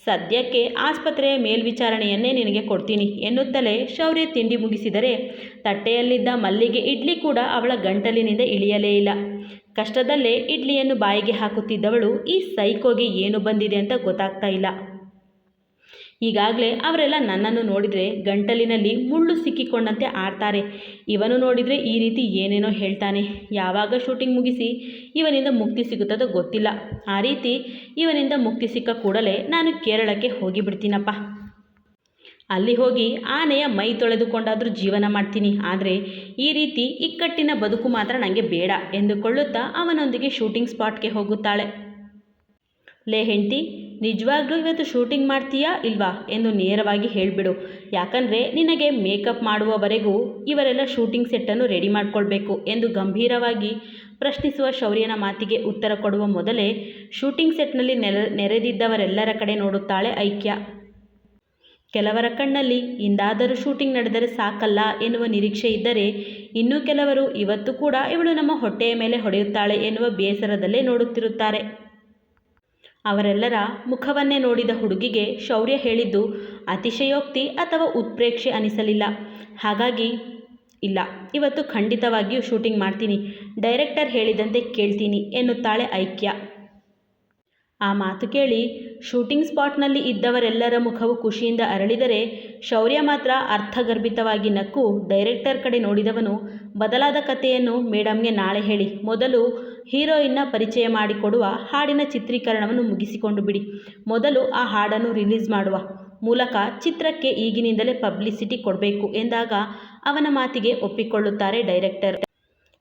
ಸದ್ಯಕ್ಕೆ ಆಸ್ಪತ್ರೆಯ ಮೇಲ್ವಿಚಾರಣೆಯನ್ನೇ ನಿನಗೆ ಕೊಡ್ತೀನಿ ಎನ್ನುತ್ತಲೇ ಶೌರ್ಯ ತಿಂಡಿ ಮುಗಿಸಿದರೆ ತಟ್ಟೆಯಲ್ಲಿದ್ದ ಮಲ್ಲಿಗೆ ಇಡ್ಲಿ ಕೂಡ ಅವಳ ಗಂಟಲಿನಿಂದ ಇಳಿಯಲೇ ಇಲ್ಲ. ಕಷ್ಟದಲ್ಲೇ ಇಡ್ಲಿಯನ್ನು ಬಾಯಿಗೆ ಹಾಕುತ್ತಿದ್ದವಳು ಈ ಸೈಕೋಗೆ ಏನು ಬಂದಿದೆ ಅಂತ ಗೊತ್ತಾಗ್ತಾ ಇಲ್ಲ. ಈಗಾಗಲೇ ಅವರೆಲ್ಲ ನನ್ನನ್ನು ನೋಡಿದರೆ ಗಂಟಲಿನಲ್ಲಿ ಮುಳ್ಳು ಸಿಕ್ಕಿಕೊಂಡಂತೆ ಆಡ್ತಾರೆ. ಇವನು ನೋಡಿದರೆ ಈ ರೀತಿ ಏನೇನೋ ಹೇಳ್ತಾನೆ. ಯಾವಾಗ ಶೂಟಿಂಗ್ ಮುಗಿಸಿ ಇವನಿಂದ ಮುಕ್ತಿ ಸಿಗುತ್ತದೋ ಗೊತ್ತಿಲ್ಲ. ಆ ರೀತಿ ಇವನಿಂದ ಮುಕ್ತಿ ಸಿಕ್ಕ ಕೂಡಲೇ ನಾನು ಕೇರಳಕ್ಕೆ ಹೋಗಿಬಿಡ್ತೀನಪ್ಪ ಅಲ್ಲಿ ಹೋಗಿ ಆನೆಯ ಮೈ ತೊಳೆದುಕೊಂಡಾದರೂ ಜೀವನ ಮಾಡ್ತೀನಿ. ಆದರೆ ಈ ರೀತಿ ಇಕ್ಕಟ್ಟಿನ ಬದುಕು ಮಾತ್ರ ನನಗೆ ಬೇಡ ಎಂದುಕೊಳ್ಳುತ್ತಾ ಅವನೊಂದಿಗೆ ಶೂಟಿಂಗ್ ಸ್ಪಾಟ್ಗೆ ಹೋಗುತ್ತಾಳೆ. ಲೇ ಹೆಂಡ್ತಿ ನಿಜವಾಗ್ಲೂ ಇವತ್ತು ಶೂಟಿಂಗ್ ಮಾಡ್ತೀಯಾ ಇಲ್ವಾ ಎಂದು ನೇರವಾಗಿ ಹೇಳಿಬಿಡು. ಯಾಕಂದರೆ ನಿನಗೆ ಮೇಕಪ್ ಮಾಡುವವರೆಗೂ ಇವರೆಲ್ಲ ಶೂಟಿಂಗ್ ಸೆಟ್ಟನ್ನು ರೆಡಿ ಮಾಡಿಕೊಳ್ಬೇಕು ಎಂದು ಗಂಭೀರವಾಗಿ ಪ್ರಶ್ನಿಸುವ ಶೌರ್ಯನ ಮಾತಿಗೆ ಉತ್ತರ ಕೊಡುವ ಮೊದಲೇ ಶೂಟಿಂಗ್ ಸೆಟ್ನಲ್ಲಿ ನೆರೆ, ನೆರೆದಿದ್ದವರೆಲ್ಲರ ಕಡೆ ನೋಡುತ್ತಾಳೆ ಐಕ್ಯ. ಕೆಲವರ ಕಣ್ಣಲ್ಲಿ ಇಂದಾದರೂ ಶೂಟಿಂಗ್ ನಡೆದರೆ ಸಾಕಲ್ಲ ಎನ್ನುವ ನಿರೀಕ್ಷೆ ಇದ್ದರೆ ಇನ್ನು ಕೆಲವರು ಇವತ್ತು ಕೂಡ ಇವಳು ನಮ್ಮ ಹೊಟ್ಟೆಯ ಮೇಲೆ ಹೊಡೆಯುತ್ತಾಳೆ ಎನ್ನುವ ಬೇಸರದಲ್ಲೇ ನೋಡುತ್ತಿರುತ್ತಾರೆ. ಅವರೆಲ್ಲರ ಮುಖವನ್ನೇ ನೋಡಿದ ಹುಡುಗಿಗೆ ಶೌರ್ಯ ಹೇಳಿದ್ದು ಅತಿಶಯೋಕ್ತಿ ಅಥವಾ ಉತ್ಪ್ರೇಕ್ಷೆ ಅನಿಸಲಿಲ್ಲ. ಹಾಗಾಗಿ ಇಲ್ಲ, ಇವತ್ತು ಖಂಡಿತವಾಗಿಯೂ ಶೂಟಿಂಗ್ ಮಾಡ್ತೀನಿ, ಡೈರೆಕ್ಟರ್ ಹೇಳಿದಂತೆ ಕೇಳ್ತೀನಿ ಎನ್ನುತ್ತಾಳೆ ಐಕ್ಯ. ಆ ಮಾತು ಕೇಳಿ ಶೂಟಿಂಗ್ ಸ್ಪಾಟ್ನಲ್ಲಿ ಇದ್ದವರೆಲ್ಲರ ಮುಖವು ಖುಷಿಯಿಂದ ಅರಳಿದರೆ ಶೌರ್ಯ ಮಾತ್ರ ಅರ್ಥಗರ್ಭಿತವಾಗಿ ನಕ್ಕು ಡೈರೆಕ್ಟರ್ ಕಡೆ ನೋಡಿದವನು, ಬದಲಾದ ಕಥೆಯನ್ನು ಮೇಡಮ್ಗೆ ನಾಳೆ ಹೇಳಿ, ಮೊದಲು ಹೀರೋಯಿನ್ನ ಪರಿಚಯ ಮಾಡಿಕೊಡುವ ಹಾಡಿನ ಚಿತ್ರೀಕರಣವನ್ನು ಮುಗಿಸಿಕೊಂಡು ಬಿಡಿ. ಮೊದಲು ಆ ಹಾಡನ್ನು ರಿಲೀಸ್ ಮಾಡುವ ಮೂಲಕ ಚಿತ್ರಕ್ಕೆ ಈಗಿನಿಂದಲೇ ಪಬ್ಲಿಸಿಟಿ ಕೊಡಬೇಕು ಎಂದಾಗ ಅವನ ಮಾತಿಗೆ ಒಪ್ಪಿಕೊಳ್ಳುತ್ತಾರೆ ಡೈರೆಕ್ಟರ್.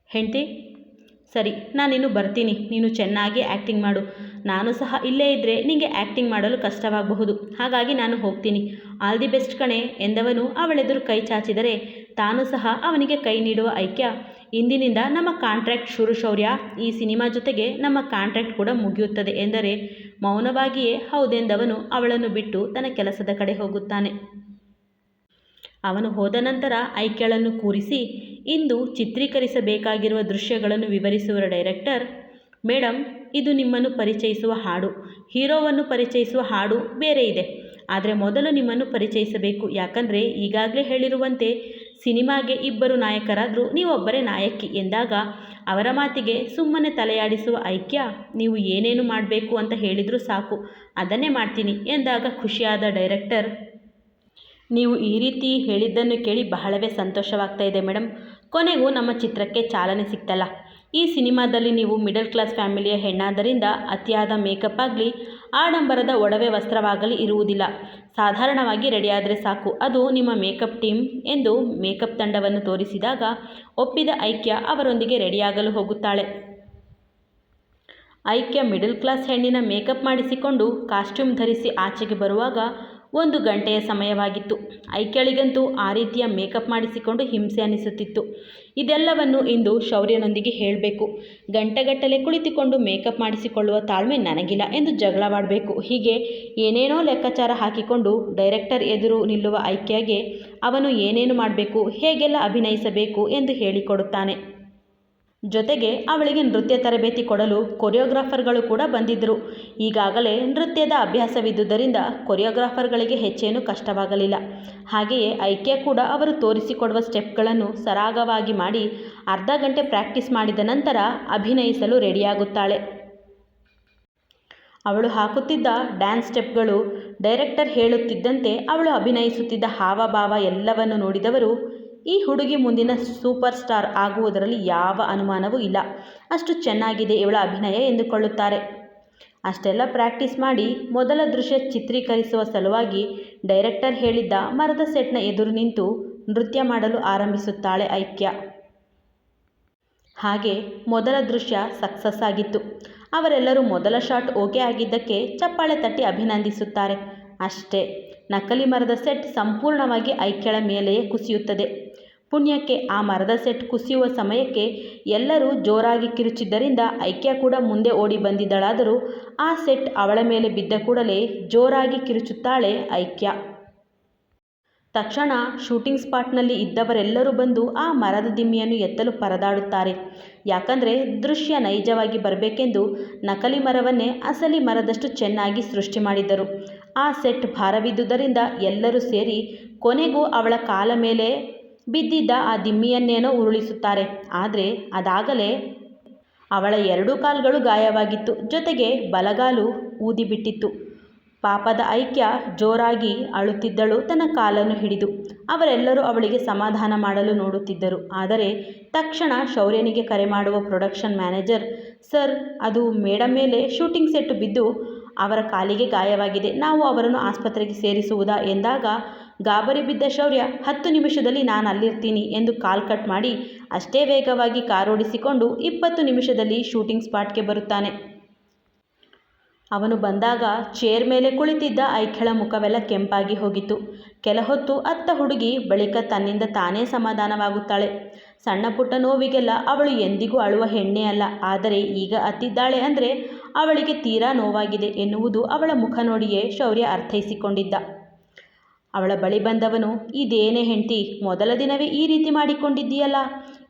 ಹೆಂಡತಿ, ಸರಿ, ನಾನಿನ್ನು ಬರ್ತೀನಿ. ನೀನು ಚೆನ್ನಾಗಿ ಆ್ಯಕ್ಟಿಂಗ್ ಮಾಡು. ನಾನು ಸಹ ಇಲ್ಲೇ ಇದ್ದರೆ ನಿನಗೆ ಆ್ಯಕ್ಟಿಂಗ್ ಮಾಡಲು ಕಷ್ಟವಾಗಬಹುದು. ಹಾಗಾಗಿ ನಾನು ಹೋಗ್ತೀನಿ. ಆಲ್ ದಿ ಬೆಸ್ಟ್ ಕಣೆ ಎಂದವನು ಅವಳೆದುರು ಕೈ ಚಾಚಿದರೆ ತಾನು ಸಹ ಅವನಿಗೆ ಕೈ ನೀಡುವ ಐಕ್ಯ ಇಂದಿನಿಂದ ನಮ್ಮ ಕಾಂಟ್ರಾಕ್ಟ್ ಶುರು ಶೌರ್ಯ. ಈ ಸಿನಿಮಾ ಜೊತೆಗೆ ನಮ್ಮ ಕಾಂಟ್ರಾಕ್ಟ್ ಕೂಡ ಮುಗಿಯುತ್ತದೆ ಎಂದರೆ ಮೌನವಾಗಿಯೇ ಹೌದೆಂದವನು ಅವಳನ್ನು ಬಿಟ್ಟು ತನ್ನ ಕೆಲಸದ ಕಡೆ ಹೋಗುತ್ತಾನೆ. ಅವನು ಹೋದ ನಂತರ ಐಕ್ಯಳನ್ನು ಕೂರಿಸಿ ಇಂದು ಚಿತ್ರೀಕರಿಸಬೇಕಾಗಿರುವ ದೃಶ್ಯಗಳನ್ನು ವಿವರಿಸುವ ಡೈರೆಕ್ಟರ್ ಮೇಡಮ್ ಇದು ನಿಮ್ಮನ್ನು ಪರಿಚಯಿಸುವ ಹಾಡು. ಹೀರೋವನ್ನು ಪರಿಚಯಿಸುವ ಹಾಡು ಬೇರೆ ಇದೆ. ಆದರೆ ಮೊದಲು ನಿಮ್ಮನ್ನು ಪರಿಚಯಿಸಬೇಕು. ಯಾಕಂದರೆ ಈಗಾಗಲೇ ಹೇಳಿರುವಂತೆ ಸಿನಿಮಾಗೆ ಇಬ್ಬರು ನಾಯಕರಾದರೂ ನೀವೊಬ್ಬರೇ ನಾಯಕಿ ಎಂದಾಗ ಅವರ ಮಾತಿಗೆ ಸುಮ್ಮನೆ ತಲೆಯಾಡಿಸುವ ಐಕ್ಯ, ನೀವು ಏನೇನು ಮಾಡಬೇಕು ಅಂತ ಹೇಳಿದರೂ ಸಾಕು, ಅದನ್ನೇ ಮಾಡ್ತೀನಿ ಎಂದಾಗ ಖುಷಿಯಾದ ಡೈರೆಕ್ಟರ್. ನೀವು ಈ ರೀತಿ ಹೇಳಿದ್ದನ್ನು ಕೇಳಿ ಬಹಳವೇ ಸಂತೋಷವಾಗ್ತಾ ಇದೆ ಮೇಡಮ್ ಕೊನೆಗೂ ನಮ್ಮ ಚಿತ್ರಕ್ಕೆ ಚಾಲನೆ ಸಿಕ್ತಲ್ಲ. ಈ ಸಿನಿಮಾದಲ್ಲಿ ನೀವು ಮಿಡಲ್ ಕ್ಲಾಸ್ ಫ್ಯಾಮಿಲಿಯ ಹೆಣ್ಣಾದ್ದರಿಂದ ಅತಿಯಾದ ಮೇಕಪ್ ಆಗಲಿ ಆಡಂಬರದ ಒಡವೆ ವಸ್ತ್ರವಾಗಲಿ ಇರುವುದಿಲ್ಲ. ಸಾಧಾರಣವಾಗಿ ರೆಡಿಯಾದರೆ ಸಾಕು. ಅದು ನಿಮ್ಮ ಮೇಕಪ್ ಟೀಮ್ ಎಂದು ಮೇಕಪ್ ತಂಡವನ್ನು ತೋರಿಸಿದಾಗ ಒಪ್ಪಿದ ಐಕ್ಯ ಅವರೊಂದಿಗೆ ರೆಡಿಯಾಗಲು ಹೋಗುತ್ತಾಳೆ. ಐಕ್ಯ ಮಿಡಲ್ ಕ್ಲಾಸ್ ಹೆಣ್ಣಿನ ಮೇಕಪ್ ಮಾಡಿಸಿಕೊಂಡು ಕಾಸ್ಟ್ಯೂಮ್ ಧರಿಸಿ ಆಚೆಗೆ ಬರುವಾಗ ಒಂದು ಗಂಟೆಯ ಸಮಯವಾಗಿತ್ತು. ಐಕ್ಯಳಿಗಂತೂ ಆ ರೀತಿಯ ಮೇಕಪ್ ಮಾಡಿಸಿಕೊಂಡು ಹಿಂಸೆ ಅನಿಸುತ್ತಿತ್ತು. ಇದೆಲ್ಲವನ್ನು ಇಂದು ಶೌರ್ಯನೊಂದಿಗೆ ಹೇಳಬೇಕು. ಗಂಟೆಗಟ್ಟಲೆ ಕುಳಿತುಕೊಂಡು ಮೇಕಪ್ ಮಾಡಿಸಿಕೊಳ್ಳುವ ತಾಳ್ಮೆ ನನಗಿಲ್ಲ ಎಂದು ಜಗಳವಾಡಬೇಕು ಹೀಗೆ ಏನೇನೋ ಲೆಕ್ಕಾಚಾರ ಹಾಕಿಕೊಂಡು ಡೈರೆಕ್ಟರ್ ಎದುರು ನಿಲ್ಲುವ ಆಯ್ಕೆಗೆ ಅವನು ಏನೇನು ಮಾಡಬೇಕು, ಹೇಗೆಲ್ಲ ಅಭಿನಯಿಸಬೇಕು ಎಂದು ಹೇಳಿಕೊಡುತ್ತಾನೆ. ಜೊತೆಗೆ ಅವಳಿಗೆ ನೃತ್ಯ ತರಬೇತಿ ಕೊಡಲು ಕೊರಿಯೋಗ್ರಾಫರ್ಗಳು ಕೂಡ ಬಂದಿದ್ದರು. ಈಗಾಗಲೇ ನೃತ್ಯದ ಅಭ್ಯಾಸವಿದ್ದುದರಿಂದ ಕೊರಿಯೋಗ್ರಾಫರ್ಗಳಿಗೆ ಹೆಚ್ಚೇನೂ ಕಷ್ಟವಾಗಲಿಲ್ಲ. ಹಾಗೆಯೇ ಐಕ್ಯ ಕೂಡ ಅವರು ತೋರಿಸಿಕೊಡುವ ಸ್ಟೆಪ್ಗಳನ್ನು ಸರಾಗವಾಗಿ ಮಾಡಿ ಅರ್ಧ ಗಂಟೆ ಪ್ರಾಕ್ಟೀಸ್ ಮಾಡಿದ ನಂತರ ಅಭಿನಯಿಸಲು ರೆಡಿಯಾಗುತ್ತಾಳೆ. ಅವಳು ಹಾಕುತ್ತಿದ್ದ ಡ್ಯಾನ್ಸ್ ಸ್ಟೆಪ್ಗಳು ಡೈರೆಕ್ಟರ್ ಹೇಳುತ್ತಿದ್ದಂತೆ ಅವಳು ಅಭಿನಯಿಸುತ್ತಿದ್ದ ಹಾವಭಾವ ಎಲ್ಲವನ್ನು ನೋಡಿದವರು ಈ ಹುಡುಗಿ ಮುಂದಿನ ಸೂಪರ್ ಸ್ಟಾರ್ ಆಗುವುದರಲ್ಲಿ ಯಾವ ಅನುಮಾನವೂ ಇಲ್ಲ. ಅಷ್ಟು ಚೆನ್ನಾಗಿದೆ ಇವಳ ಅಭಿನಯ ಎಂದುಕೊಳ್ಳುತ್ತಾರೆ. ಅಷ್ಟೆಲ್ಲ ಪ್ರಾಕ್ಟೀಸ್ ಮಾಡಿ ಮೊದಲ ದೃಶ್ಯ ಚಿತ್ರೀಕರಿಸುವ ಸಲುವಾಗಿ ಡೈರೆಕ್ಟರ್ ಹೇಳಿದ್ದ ಮರದ ಸೆಟ್ನ ಎದುರು ನಿಂತು ನೃತ್ಯ ಮಾಡಲು ಆರಂಭಿಸುತ್ತಾಳೆ ಐಕ್ಯ. ಹಾಗೆ ಮೊದಲ ದೃಶ್ಯ ಸಕ್ಸಸ್ ಆಗಿತ್ತು. ಅವರೆಲ್ಲರೂ ಮೊದಲ ಶಾಟ್ ಓಕೆ ಆಗಿದ್ದಕ್ಕೆ ಚಪ್ಪಾಳೆ ತಟ್ಟಿ ಅಭಿನಂದಿಸುತ್ತಾರೆ. ಅಷ್ಟೇ, ನಕಲಿ ಮರದ ಸೆಟ್ ಸಂಪೂರ್ಣವಾಗಿ ಐಕ್ಯಳ ಮೇಲೆಯೇ ಕುಸಿಯುತ್ತದೆ. ಪುಣ್ಯಕ್ಕೆ ಆ ಮರದ ಸೆಟ್ ಕುಸಿಯುವ ಸಮಯಕ್ಕೆ ಎಲ್ಲರೂ ಜೋರಾಗಿ ಕಿರುಚಿದ್ದರಿಂದ ಐಕ್ಯ ಕೂಡ ಮುಂದೆ ಓಡಿ ಬಂದಿದ್ದಳಾದರೂ ಆ ಸೆಟ್ ಅವಳ ಮೇಲೆ ಬಿದ್ದ ಕೂಡಲೇ ಜೋರಾಗಿ ಕಿರುಚುತ್ತಾಳೆ ಐಕ್ಯ. ತಕ್ಷಣ ಶೂಟಿಂಗ್ ಸ್ಪಾಟ್ನಲ್ಲಿ ಇದ್ದವರೆಲ್ಲರೂ ಬಂದು ಆ ಮರದ ದಿಮ್ಮಿಯನ್ನು ಎತ್ತಲು ಪರದಾಡುತ್ತಾರೆ. ಯಾಕಂದರೆ ದೃಶ್ಯ ನೈಜವಾಗಿ ಬರಬೇಕೆಂದು ನಕಲಿ ಮರವನ್ನೇ ಅಸಲಿ ಮರದಷ್ಟು ಚೆನ್ನಾಗಿ ಸೃಷ್ಟಿ ಮಾಡಿದ್ದರು. ಆ ಸೆಟ್ ಭಾರವಿದ್ದುದರಿಂದ ಎಲ್ಲರೂ ಸೇರಿ ಕೊನೆಗೂ ಅವಳ ಕಾಲ ಮೇಲೆ ಬಿದ್ದಿದ್ದ ಆ ದಿಮ್ಮಿಯನ್ನೇನೋ ಉರುಳಿಸುತ್ತಾರೆ. ಆದರೆ ಅದಾಗಲೇ ಅವಳ ಎರಡೂ ಕಾಲುಗಳು ಗಾಯವಾಗಿತ್ತು. ಜೊತೆಗೆ ಬಲಗಾಲು ಊದಿಬಿಟ್ಟಿತ್ತು. ಪಾಪದ ಐಕ್ಯ ಜೋರಾಗಿ ಅಳುತ್ತಿದ್ದಳು. ತನ್ನ ಕಾಲನ್ನು ಹಿಡಿದು ಅವರೆಲ್ಲರೂ ಅವಳಿಗೆ ಸಮಾಧಾನ ಮಾಡಲು ನೋಡುತ್ತಿದ್ದರು. ಆದರೆ ತಕ್ಷಣ ಶೌರ್ಯನಿಗೆ ಕರೆ ಮಾಡುವ ಪ್ರೊಡಕ್ಷನ್ ಮ್ಯಾನೇಜರ್, ಸರ್, ಅದು ಮೇಡಮ್ ಮೇಲೆ ಶೂಟಿಂಗ್ ಸೆಟ್ಟು ಬಿದ್ದು ಅವರ ಕಾಲಿಗೆ ಗಾಯವಾಗಿದೆ. ನಾವು ಅವರನ್ನು ಆಸ್ಪತ್ರೆಗೆ ಸೇರಿಸುವುದಾ? ಎಂದಾಗ ಗಾಬರಿ ಬಿದ್ದ ಶೌರ್ಯ ಹತ್ತು ನಿಮಿಷದಲ್ಲಿ ನಾನು ಅಲ್ಲಿರ್ತೀನಿ ಎಂದು ಕಾಲ್ ಕಟ್ ಮಾಡಿ ಅಷ್ಟೇ ವೇಗವಾಗಿ ಕಾರೋಡಿಸಿಕೊಂಡು ಇಪ್ಪತ್ತು ನಿಮಿಷದಲ್ಲಿ ಶೂಟಿಂಗ್ ಸ್ಪಾಟ್ಗೆ ಬರುತ್ತಾನೆ. ಅವನು ಬಂದಾಗ ಚೇರ್ ಮೇಲೆ ಕುಳಿತಿದ್ದ ಐಖಳ ಮುಖವೆಲ್ಲ ಕೆಂಪಾಗಿ ಹೋಗಿತ್ತು. ಕೆಲ ಹೊತ್ತು ಅತ್ತ ಹುಡುಗಿ ಬಳಿಕ ತನ್ನಿಂದ ತಾನೇ ಸಮಾಧಾನವಾಗುತ್ತಾಳೆ. ಸಣ್ಣ ಪುಟ್ಟ ನೋವಿಗೆಲ್ಲ ಅವಳು ಎಂದಿಗೂ ಅಳುವ ಹೆಣ್ಣೆ ಅಲ್ಲ. ಆದರೆ ಈಗ ಅತ್ತಿದ್ದಾಳೆ ಅಂದರೆ ಅವಳಿಗೆ ತೀರಾ ನೋವಾಗಿದೆ ಎನ್ನುವುದು ಅವಳ ಮುಖ ನೋಡಿಯೇ ಶೌರ್ಯ ಅರ್ಥೈಸಿಕೊಂಡಿದ್ದ. ಅವಳ ಬಳಿ ಬಂದವನು, ಇದೇನೇ ಹೆಂಡತಿ, ಮೊದಲ ದಿನವೇ ಈ ರೀತಿ ಮಾಡಿಕೊಂಡಿದ್ದೀಯಲ್ಲ?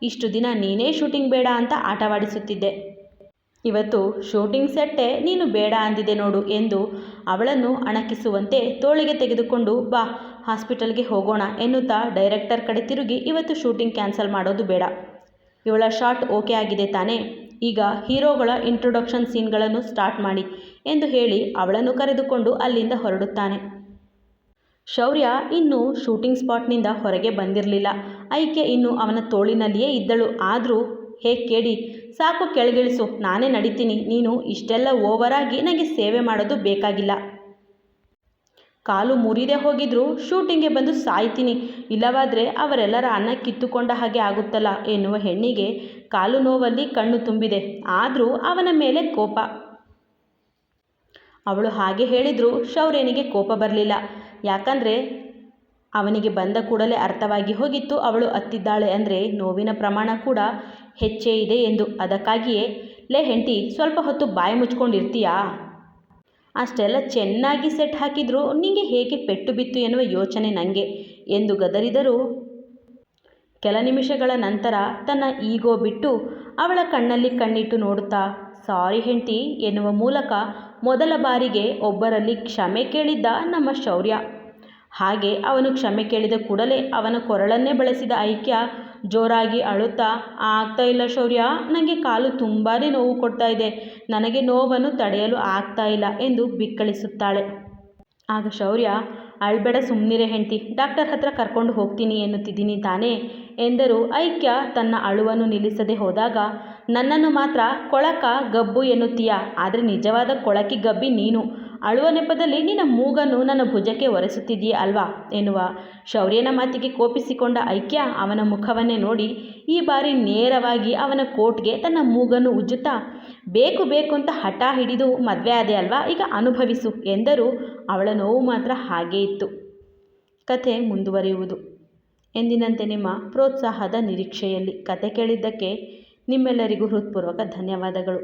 ಇಷ್ಟು ದಿನ ನೀನೇ ಶೂಟಿಂಗ್ ಬೇಡ ಅಂತ ಆಟವಾಡಿಸುತ್ತಿದ್ದೆ. ಇವತ್ತು ಶೂಟಿಂಗ್ ಸೆಟ್ಟೇ ನೀನು ಬೇಡ ಅಂದಿದೆ ನೋಡು ಎಂದು ಅವಳನ್ನು ಅಣಕಿಸುವಂತೆ ತೋಳಿಗೆ ತೆಗೆದುಕೊಂಡು, ಬಾ, ಹಾಸ್ಪಿಟಲ್ಗೆ ಹೋಗೋಣ ಎನ್ನುತ್ತಾ ಡೈರೆಕ್ಟರ್ ಕಡೆ ತಿರುಗಿ ಇವತ್ತು ಶೂಟಿಂಗ್ ಕ್ಯಾನ್ಸಲ್ ಮಾಡೋದು ಬೇಡ. ಇವಳ ಶಾಟ್ ಓಕೆ ಆಗಿದೆ ತಾನೇ. ಈಗ ಹೀರೋಗಳ ಇಂಟ್ರೊಡಕ್ಷನ್ ಸೀನ್ಗಳನ್ನು ಸ್ಟಾರ್ಟ್ ಮಾಡಿ ಎಂದು ಹೇಳಿ ಅವಳನ್ನು ಕರೆದುಕೊಂಡು ಅಲ್ಲಿಂದ ಹೊರಡುತ್ತಾನೆ. ಶೌರ್ಯ ಇನ್ನೂ ಶೂಟಿಂಗ್ ಸ್ಪಾಟ್ನಿಂದ ಹೊರಗೆ ಬಂದಿರಲಿಲ್ಲ. ಐಕೆ ಇನ್ನು ಅವನ ತೋಳಿನಲ್ಲಿಯೇ ಇದ್ದಳು. ಆದರೂ, ಹೇ ಕೇಳಿ ಸಾಕು ಕೆಳಗಿಳಿಸು. ನಾನೇ ನಡಿತೀನಿ. ನೀನು ಇಷ್ಟೆಲ್ಲ ಓವರಾಗಿ ನನಗೆ ಸೇವೆ ಮಾಡೋದು ಬೇಕಾಗಿಲ್ಲ. ಕಾಲು ಮುರಿದೇ ಹೋಗಿದ್ರು ಶೂಟಿಂಗ್ಗೆ ಬಂದು ಸಾಯ್ತೀನಿ. ಇಲ್ಲವಾದರೆ ಅವರೆಲ್ಲರ ಅನ್ನ ಕಿತ್ತುಕೊಂಡ ಹಾಗೆ ಆಗುತ್ತಲ್ಲ ಎನ್ನುವ ಹೆಣ್ಣಿಗೆ ಕಾಲು ನೋವಲ್ಲಿ ಕಣ್ಣು ತುಂಬಿದೆ. ಆದರೂ ಅವನ ಮೇಲೆ ಕೋಪ. ಅವಳು ಹಾಗೆ ಹೇಳಿದರೂ ಶೌರ್ಯನಿಗೆ ಕೋಪ ಬರಲಿಲ್ಲ. ಯಾಕಂದರೆ ಅವನಿಗೆ ಬಂದ ಕೂಡಲೇ ಅರ್ಥವಾಗಿ ಹೋಗಿತ್ತು, ಅವಳು ಅತ್ತಿದ್ದಾಳೆ ಅಂದರೆ ನೋವಿನ ಪ್ರಮಾಣ ಕೂಡ ಹೆಚ್ಚೇ ಇದೆ ಎಂದು. ಅದಕ್ಕಾಗಿಯೇ, ಲೇ ಹೆಂಡತಿ, ಸ್ವಲ್ಪ ಹೊತ್ತು ಬಾಯಿ ಮುಚ್ಕೊಂಡಿರ್ತೀಯಾ? ಅಷ್ಟೆಲ್ಲ ಚೆನ್ನಾಗಿ ಸೆಟ್ ಹಾಕಿದ್ರು, ನಿಂಗೆ ಹೇಗೆ ಪೆಟ್ಟು ಬಿತ್ತು ಎನ್ನುವ ಯೋಚನೆ ನನಗೆ ಎಂದು ಗದರಿದರು. ಕೆಲ ನಿಮಿಷಗಳ ನಂತರ ತನ್ನ ಈಗೋ ಬಿಟ್ಟು ಅವಳ ಕಣ್ಣಲ್ಲಿ ಕಣ್ಣಿಟ್ಟು ನೋಡುತ್ತಾ, ಸಾರಿ ಹೆಂಡತಿ ಎನ್ನುವ ಮೂಲಕ ಮೊದಲ ಬಾರಿಗೆ ಒಬ್ಬರಲ್ಲಿ ಕ್ಷಮೆ ಕೇಳಿದ್ದ ನಮ್ಮ ಶೌರ್ಯ. ಹಾಗೆ ಅವನು ಕ್ಷಮೆ ಕೇಳಿದ ಕೂಡಲೇ ಅವನ ಕೊರಳನ್ನೇ ಬಳಸಿದ ಐಕ್ಯ ಜೋರಾಗಿ ಅಳುತ್ತಾ ಆಗ್ತಾ ಇಲ್ಲ ಶೌರ್ಯ ನನಗೆ ಕಾಲು ತುಂಬಾ ನೋವು ಕೊಡ್ತಾ ಇದೆ. ನನಗೆ ನೋವನ್ನು ತಡೆಯಲು ಆಗ್ತಾ ಇಲ್ಲ ಎಂದು ಬಿಕ್ಕಳಿಸುತ್ತಾಳೆ. ಆಗ ಶೌರ್ಯ, ಅಳ್ಬೇಡ ಸುಮ್ಮನಿರೆ ಹೆಂಡತಿ, ಡಾಕ್ಟರ್ ಹತ್ರ ಕರ್ಕೊಂಡು ಹೋಗ್ತೀನಿ ಎನ್ನುತ್ತಿದ್ದೀನಿ ತಾನೇ ಎಂದರು ಐಕ್ಯ ತನ್ನ ಅಳುವನ್ನು ನಿಲ್ಲಿಸದೆ ಹೋದಾಗ ನನ್ನನ್ನು ಮಾತ್ರ ಕೊಳಕ ಗಬ್ಬು ಎನ್ನುತ್ತೀಯ. ಆದರೆ ನಿಜವಾದ ಕೊಳಕಿ ಗಬ್ಬಿ ನೀನು. ಅಳುವ ನೆಪದಲ್ಲಿ ನಿನ್ನ ಮೂಗನ್ನು ನನ್ನ ಭುಜಕ್ಕೆ ಒರೆಸುತ್ತಿದ್ದೀಯ ಅಲ್ವಾ? ಎನ್ನುವ ಶೌರ್ಯನ ಮಾತಿಗೆ ಕೋಪಿಸಿಕೊಂಡ ಐಕ್ಯ ಅವನ ಮುಖವನ್ನೇ ನೋಡಿ ಈ ಬಾರಿ ನೇರವಾಗಿ ಅವನ ಕೋಟ್ಗೆ ತನ್ನ ಮೂಗನ್ನು ಉಜ್ಜುತ್ತಾ, ಬೇಕು ಬೇಕು ಅಂತ ಹಠ ಹಿಡಿದು ಮದುವೆ ಆದೆ ಅಲ್ವಾ? ಈಗ ಅನುಭವಿಸು ಎಂದರೂ ಅವಳ ನೋವು ಮಾತ್ರ ಹಾಗೇ ಇತ್ತು. ಕಥೆ ಮುಂದುವರಿಯುವುದು. ಎಂದಿನಂತೆ ನಿಮ್ಮ ಪ್ರೋತ್ಸಾಹದ ನಿರೀಕ್ಷೆಯಲ್ಲಿ ಕತೆ ಕೇಳಿದ್ದಕ್ಕೆ ನಿಮ್ಮೆಲ್ಲರಿಗೂ ಹೃತ್ಪೂರ್ವಕ ಧನ್ಯವಾದಗಳು.